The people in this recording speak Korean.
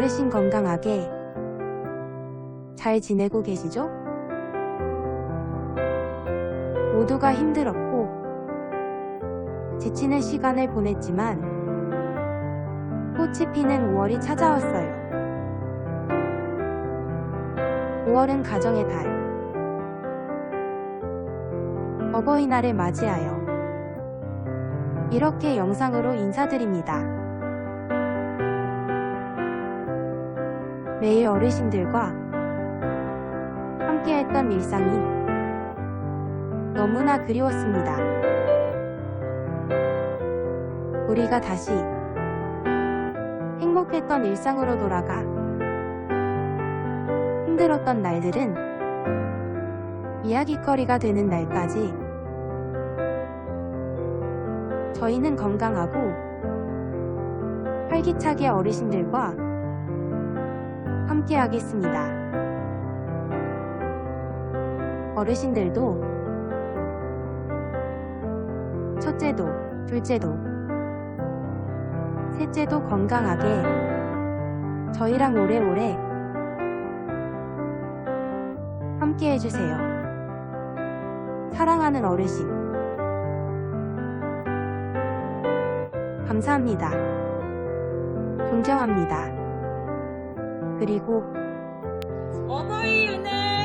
어르신 건강하게 잘 지내고 계시죠? 모두가 힘들었고 지치는 시간을 보냈지만 꽃이 피는 5월이 찾아왔어요. 5월은 가정의 달. 어버이날을 맞이하여 이렇게 영상으로 인사드립니다. 매일 어르신들과 함께했던 일상이 너무나 그리웠습니다. 우리가 다시 행복했던 일상으로 돌아가 힘들었던 날들은 이야기거리가 되는 날까지 저희는 건강하고 활기차게 어르신들과 함께 하겠습니다. 어르신들도 첫째도, 둘째도, 셋째도 건강하게 저희랑 오래오래 함께 해주세요. 사랑하는 어르신. 감사합니다. 존경합니다. 그리고 어버이 감사합니다.